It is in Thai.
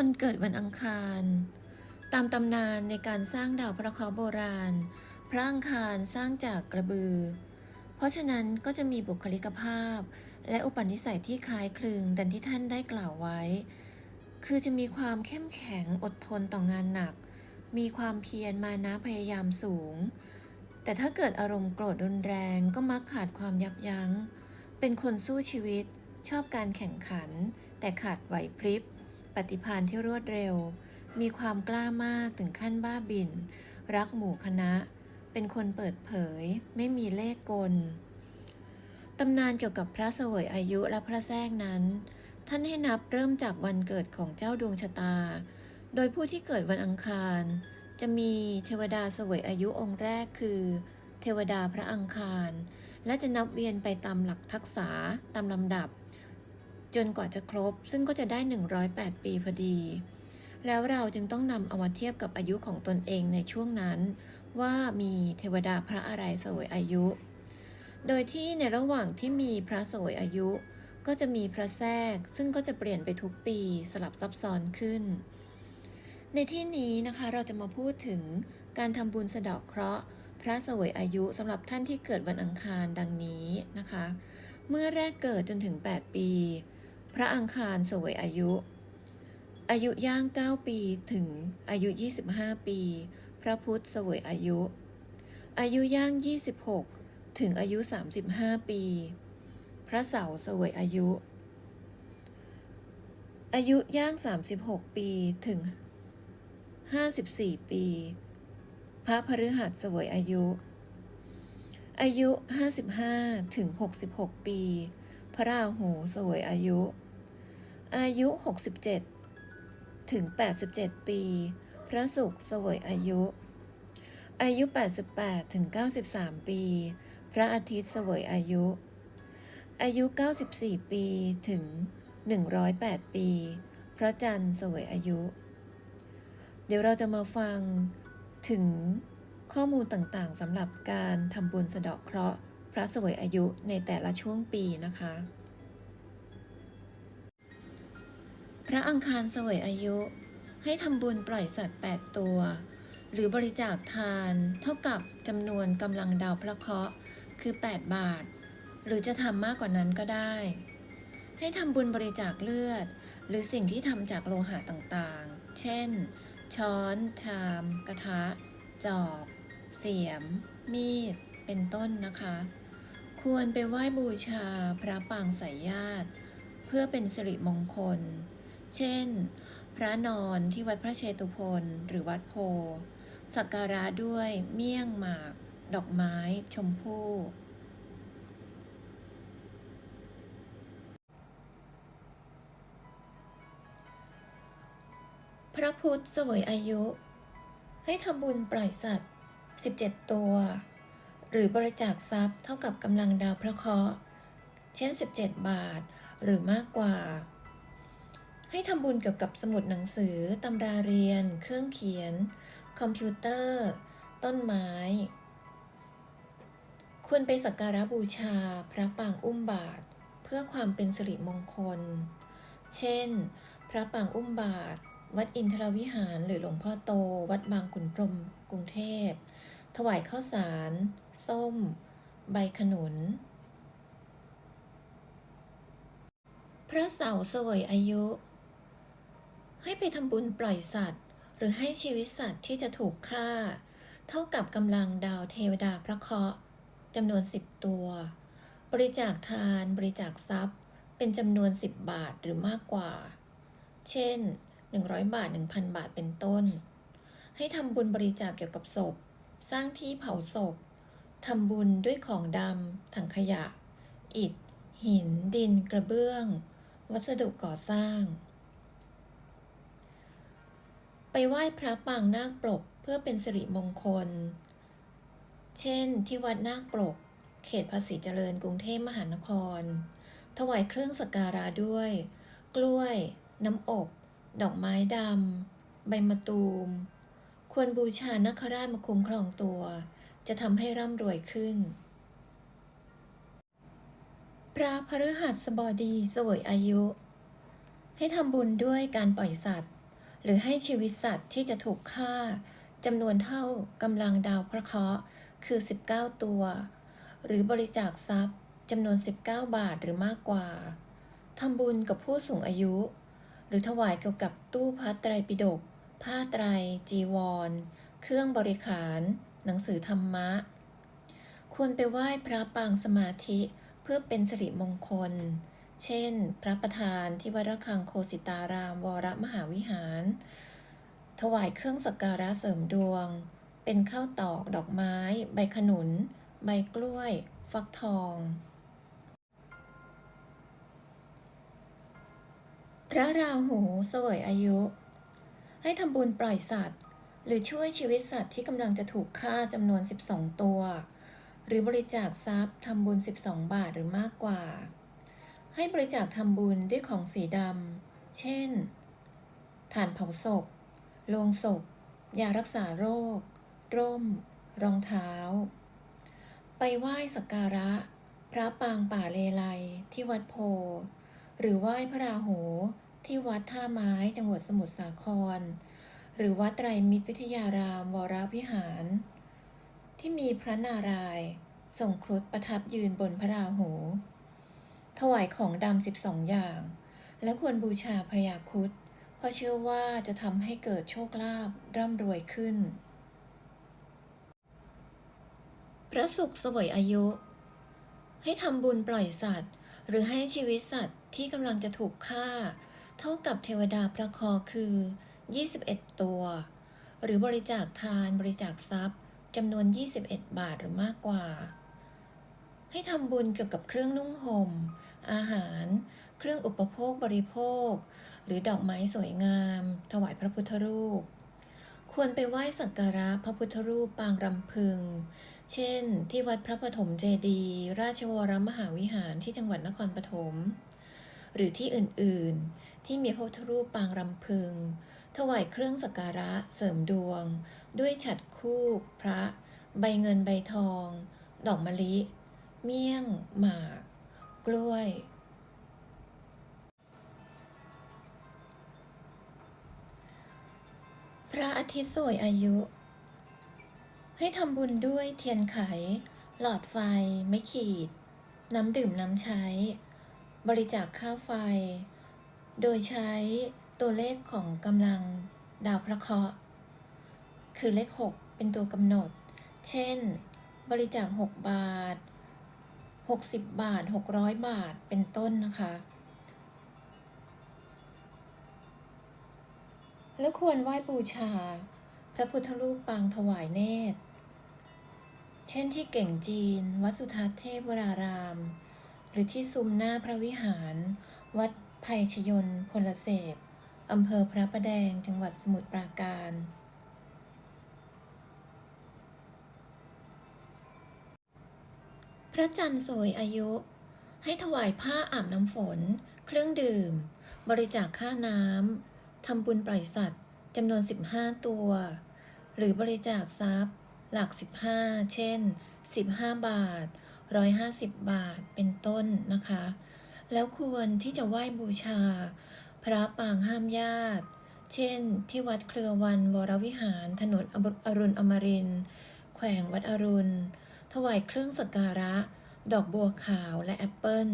คนเกิดวันอังคาร ตามตำนานในการสร้างดาวพระเคราะห์โบราณ พระอังคารสร้างจากกระบือ เพราะฉะนั้นก็จะมีบุคลิกภาพ และอุปนิสัยที่คล้ายคลึงดังที่ท่านได้กล่าวไว้ คือจะมีความเข้มแข็งอดทนต่องานหนัก มีความเพียรมานะพยายามสูง แต่ถ้าเกิดอารมณ์โกรธรุนแรงก็มักขาดความยับยัง้ง เป็นคนสู้ชีวิต ชอบการแข่งขัน แต่ขาดไหวพริบ ปฏิภาณที่รวดเร็ว มีความกล้ามากถึงขั้นบ้าบิน รักหมู่คณะ เป็นคนเปิดเผย ไม่มีเลขกล ตำนานเกี่ยวกับพระเสวยอายุและพระแทรกนั้น ท่านให้นับเริ่มจากวันเกิดของเจ้าดวงชะตา โดยผู้ที่เกิดวันอังคาร จะมีเทวดาเสวยอายุองค์แรกคือ เทวดาพระอังคาร และจะนับเวียนไปตามหลักทักษะตามลำดับ จนกว่าจะครบ ซึ่งก็จะได้ 108 ปีพอดี แล้วเราจึงต้องนำเอามาเทียบกับอายุของตนเองในช่วงนั้น ว่ามีเทวดาพระอะไรสวยอายุ โดยที่ในระหว่างที่มีพระสวยอายุ ก็จะมีพระแทรก ซึ่งก็จะเปลี่ยนไปทุกปีสลับซับซ้อนขึ้น ในที่นี้นะคะเราจะมาพูดถึงการทำบุญสะเดาะเคราะห์พระสวยอายุสำหรับท่านที่เกิดวันอังคารดังนี้นะคะ เมื่อแรกเกิดจนถึง 8 ปี พระอังคารเสวยอายุ อายุย่าง 9 ปีถึงอายุ 25 ปี พระพุทธเสวยอายุ อายุย่าง 26 ถึงอายุ 35 ปี พระเสาร์เสวยอายุ อายุย่าง 36 ปีถึง 54 ปี พระพฤหัสเสวยอายุ อายุ 55 ถึง 66 ปี พระราหูเสวยอายุ อายุ 67 ถึง 87 ปี พระศุกร์เสวยอายุ อายุ 88 ถึง 93 ปี พระอาทิตย์เสวยอายุ อายุ 94 ปีถึง 108 ปี พระจันทร์เสวยอายุ เดี๋ยวเราจะมาฟังถึงข้อมูลต่างๆสำหรับการทำบุญสะเดาะเคราะห์ พระเสวยอายุในแต่ละช่วงปีนะคะ ระอังคารเสวยอายุ ให้ทำบุญปล่อยสัตว์ 8 ตัว หรือบริจาคทานเท่ากับจำนวนกำลังดาวพระเคราะห์คือ 8 บาท หรือจะทำมากกว่านั้นก็ได้ ให้ทำบุญบริจาคเลือด หรือสิ่งที่ทำจากโลหะต่างๆ เช่น ช้อน ชาม กระทะ จอบ เสียม มีด เป็นต้นนะคะ ควรไปไหว้บูชาพระปางสายญาติ เพื่อเป็นสิริมงคล เช่น พระนอนที่วัดพระเชตุพนหรือวัดโพ สักการะด้วยเมี่ยงหมาก ดอกไม้ ชมพู่พระพุทธเสวยอายุ ให้ทำบุญปล่อยสัตว์ 17 ตัว หรือบริจาคทรัพย์เท่ากับกำลังดาวพระเคราะห์ เช่น 17 บาท หรือมากกว่า ให้ทำบุญเกี่ยวกับสมุดหนังสือ ตำราเรียน เครื่องเขียน คอมพิวเตอร์ ต้นไม้ ควรไปสักการะบูชาพระปางอุ้มบาท เพื่อความเป็นสิริมงคล เช่น พระปางอุ้มบาท วัดอินทรวิหารหรือหลวงพ่อโต วัดบางขุนพรมกรุงเทพ ถวายข้าวสาร ส้ม ใบขนุนพระเสาร์เสวยอายุ ให้ไปทำบุญปล่อยสัตว์ หรือให้ชีวิตสัตว์ที่จะถูกฆ่า เท่ากับกำลังดาวเทวดาพระเคราะห์จำนวน 10 ตัว บริจาคทานบริจาคทรัพย์ เป็นจำนวน 10 บาทหรือมากกว่า เช่น 100 บาท 1,000 บาทเป็นต้น ให้ทำบุญบริจาคเกี่ยวกับศพ สร้างที่เผาศพทำบุญด้วยของดำถังขยะ อิฐ หิน ดิน กระเบื้อง วัสดุก่อสร้าง ไปไหว้พระปางนาคปลกเพื่อเป็นสิริมงคล เช่น ที่วัดนาคปลก เขตภาษีเจริญกรุงเทพมหานคร ถวายเครื่องสักการะด้วย กล้วย น้ำอบ ดอกไม้ดำ ใบมะตูม ควรบูชานักราชมาคุ้มครองตัว จะทำให้ร่ำรวยขึ้น พระพฤหัสบดีสวยอายุ ให้ทำบุญด้วยการปล่อยสัตว์ หรือให้ชีวิตสัตว์ที่จะถูกฆ่าจำนวนเท่ากำลังดาวพระเคราะห์คือ 19 ตัว หรือบริจาคทรัพย์จำนวน 19 บาทหรือมากกว่าทำบุญกับผู้สูงอายุ หรือถวายเกี่ยวกับตู้พระไตรปิฎกผ้าไตร จีวร เครื่องบริขาร หนังสือธรรมะ ควรไปไหว้พระปางสมาธิเพื่อเป็นสิริมงคล เช่น พระประธานที่วัดระฆังโคสิตารามวรมหาวิหาร ถวายเครื่องสักการะเสริมดวง เป็นข้าวตอกดอกไม้ ใบขนุน ใบกล้วย ฟักทอง พระราหูเสวยอายุ ให้ทำบุญปล่อยสัตว์ หรือช่วยชีวิตสัตว์ที่กำลังจะถูกฆ่าจำนวน 12 ตัว หรือบริจาคทรัพย์ทำบุญ 12 บาทหรือมากกว่า ให้บริจาคทำบุญด้วยของสีดำ เช่น ถ่านเผาศพ โลงศพ ยารักษาโรค ร่ม รองเท้า ไปไหว้สักการะ พระปางป่าเลไลที่วัดโพ หรือไหว้พระราหูที่วัดท่าไม้จังหวัดสมุทรสาคร หรือวัดไตรมิตรวิทยารามวรวิหาร ที่มีพระนารายณ์ทรงครุฑประทับยืนบนพระราหู ถวายของดำสิบสองอย่าง และควรบูชาพระยาครุฑเพราะเชื่อว่าจะทำให้เกิดโชคลาภร่ำรวยขึ้น พระศุกร์เสวยอายุ ให้ทำบุญปล่อยสัตว์ หรือให้ชีวิตสัตว์ที่กำลังจะถูกฆ่า เท่ากับเทวดาพระคอคือ 21 ตัว หรือบริจาคทานบริจาคทรัพย์จำนวน 21 บาทหรือมากกว่า ให้ทำบุญเกี่ยวกับเครื่องนุ่งห่ม อาหาร เครื่องอุปโภคบริโภค หรือดอกไม้สวยงาม ถวายพระพุทธรูป ควรไปไหว้สักการะพระพุทธรูปปางรำพึง เช่น ที่วัดพระปฐมเจดีย์ราชวรมหาวิหารที่จังหวัดนครปฐม หรือที่อื่น ๆ ที่มีพระพุทธรูปปางรำพึง ถวายเครื่องสักการะเสริมดวง ด้วยฉัดคู่พระ ใบเงินใบทอง ดอกมะลิ เมี่ยง หมาก กล้วย พระอาทิตย์สวยอายุ ให้ทำบุญด้วยเทียนไข หลอดไฟไม่ขีด น้ำดื่มน้ำใช้ บริจาคค่าไฟ โดยใช้ตัวเลขของกำลังดาวพระเคราะห์คือเลข 6 เป็นตัวกำหนด เช่น บริจาค 6 บาท 60 บาท 600 บาทเป็นต้นนะคะ แล้วควรไหว้บูชา พระพุทธรูปปางถวายเนตร เช่นที่เก่งจีน วัดสุทัศน์เทพวราราม หรือที่ซุ้มหน้าพระวิหาร วัดภัยชยนพลเสพอำเภอพระประแดงจังหวัดสมุทรปราการ พระจันทร์สวยอายุ ให้ถวายผ้าอาบน้ำฝน เครื่องดื่ม บริจาคค่าน้ำทำบุญปล่อยสัตว์จำนวน 15 ตัว หรือบริจาคทรัพย์ หลัก 15 เช่น 15 บาท 150 บาทเป็นต้นนะคะ แล้วควรที่จะไหว้บูชา พระปางห้ามญาติ เช่น ที่วัดเครือวันวรวิหารถนนอรุณอมรินแขวงวัดอรุณ ถวายเครื่องสักการะ ดอกบัวขาวและแอปเปิล